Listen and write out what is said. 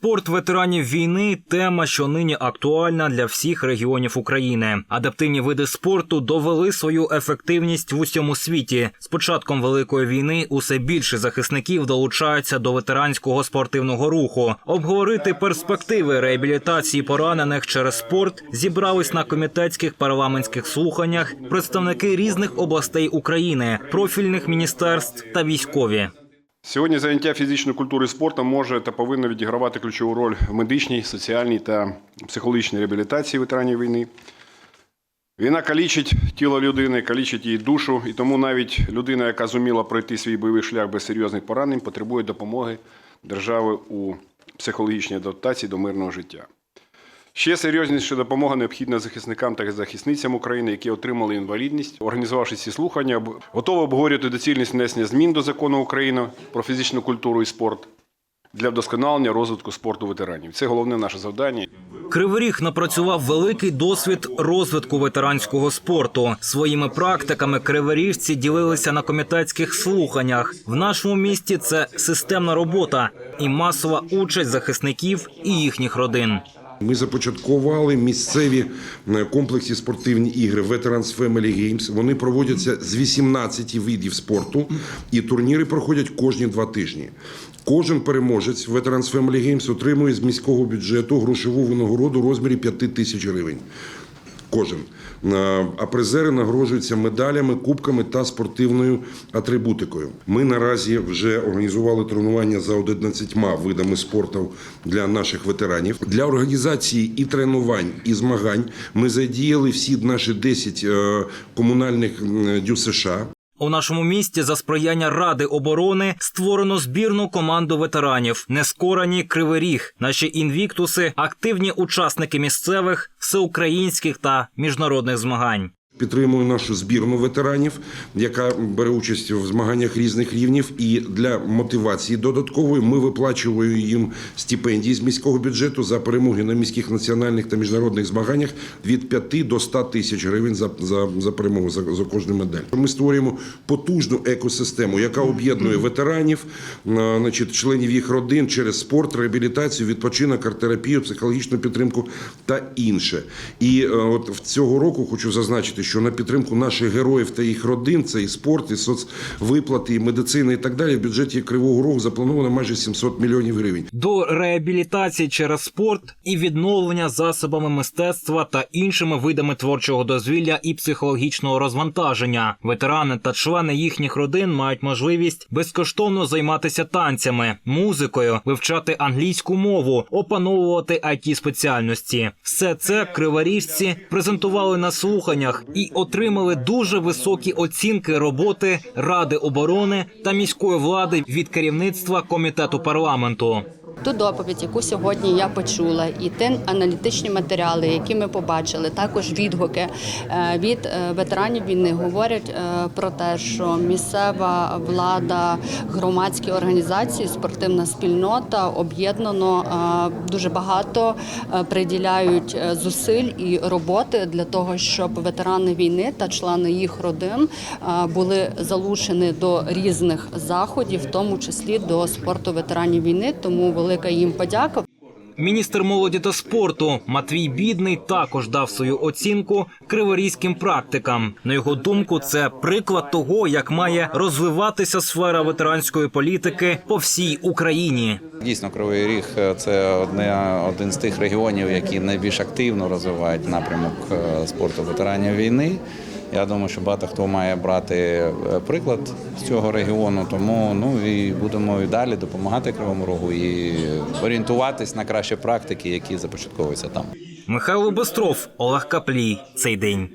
Спорт ветеранів війни тема, що нині актуальна для всіх регіонів України. Адаптивні види спорту довели свою ефективність в усьому світі. З початком великої війни усе більше захисників долучаються до ветеранського спортивного руху. Обговорити перспективи реабілітації поранених через спорт зібрались на комітетських парламентських слуханнях представники різних областей України, профільних міністерств та військові. Сьогодні заняття фізичною культурою і спортом може та повинно відігравати ключову роль в медичній, соціальній та психологічній реабілітації ветеранів війни. Війна калічить тіло людини, калічить її душу, і тому навіть людина, яка зуміла пройти свій бойовий шлях без серйозних поранень, потребує допомоги держави у психологічній адаптації до мирного життя. Ще серйозніша допомога необхідна захисникам та захисницям України, які отримали інвалідність. Організувавши ці слухання, готові обговорювати доцільність внесення змін до закону України про фізичну культуру і спорт для вдосконалення розвитку спорту ветеранів. Це головне наше завдання. Кривий Ріг напрацював великий досвід розвитку ветеранського спорту. Своїми практиками криворіжці ділилися на комітетських слуханнях. В нашому місті це системна робота і масова участь захисників і їхніх родин. Ми започаткували місцеві е, комплексі спортивні ігри Veterans Family Games. Вони проводяться з 18 видів спорту, і турніри проходять кожні два тижні. Кожен переможець Veterans Family Games отримує з міського бюджету грошову винагороду у розмірі 5 тисяч гривень. Кожен. Е, А призери нагороджуються медалями, кубками та спортивною атрибутикою. Ми наразі вже організували тренування за 11 видами спорту для наших ветеранів. Для організації і тренувань, і змагань ми задіяли всі наші 10 е, комунальних дю США. У нашому місті за сприяння Ради оборони створено збірну команду ветеранів, нескорані Кривий Ріг. Наші інвіктуси активні учасники місцевих, всеукраїнських та міжнародних змагань. Підтримую нашу збірну ветеранів, яка бере участь в змаганнях різних рівнів. І для мотивації додаткової ми виплачуємо їм стипендії з міського бюджету за перемоги на міських національних та міжнародних змаганнях від 5 до 100 тисяч гривень за, за, за перемогу за, за кожну медаль. Ми створюємо потужну екосистему, яка об'єднує ветеранів, е, значить, членів їх родин через спорт, реабілітацію, відпочинок, арт-терапію, психологічну підтримку та інше. І е, от в цього року хочу зазначити, що на підтримку наших героїв та їх родин це і спорт, і соцвиплати, і медицина, і так далі. В бюджеті Кривого Рогу заплановано майже 700 мільйонів гривень. До реабілітації через спорт і відновлення засобами мистецтва та іншими видами творчого дозвілля і психологічного розвантаження. Ветерани та члени їхніх родин мають можливість безкоштовно займатися танцями, музикою, вивчати англійську мову, опановувати it спеціальності. Все це криворіжці презентували на слуханнях і отримали дуже високі оцінки роботи Ради оборони та міської влади від керівництва комітету парламенту. Ту доповідь, яку сьогодні я почула, і ті аналітичні матеріали, які ми побачили, також відгуки е, від е, ветеранів війни говорять е, про те, що місцева влада, громадські організації, спортивна спільнота об'єднано дуже багато приділяють зусиль і роботи для того, щоб ветерани війни та члени їх родин були залучені до різних заходів, в тому числі до спорту ветеранів війни. Тому велика їм подяка. Міністр молоді та спорту Матвій Бідний також дав свою оцінку криворізьким практикам. На його думку, це приклад того, як має розвиватися сфера ветеранської політики по всій Україні. Дійсно, Кривий Ріг це одне, один з тих регіонів, які найбільш активно розвивають напрямок е, спорту ветеранів війни. Я думаю, що багато хто має брати е, приклад з цього регіону, тому ну і будемо і далі допомагати Кривому Рогу і орієнтуватись на кращі практики, які започатковуються там. Михайло Бестров, Олег Каплій. Цей день.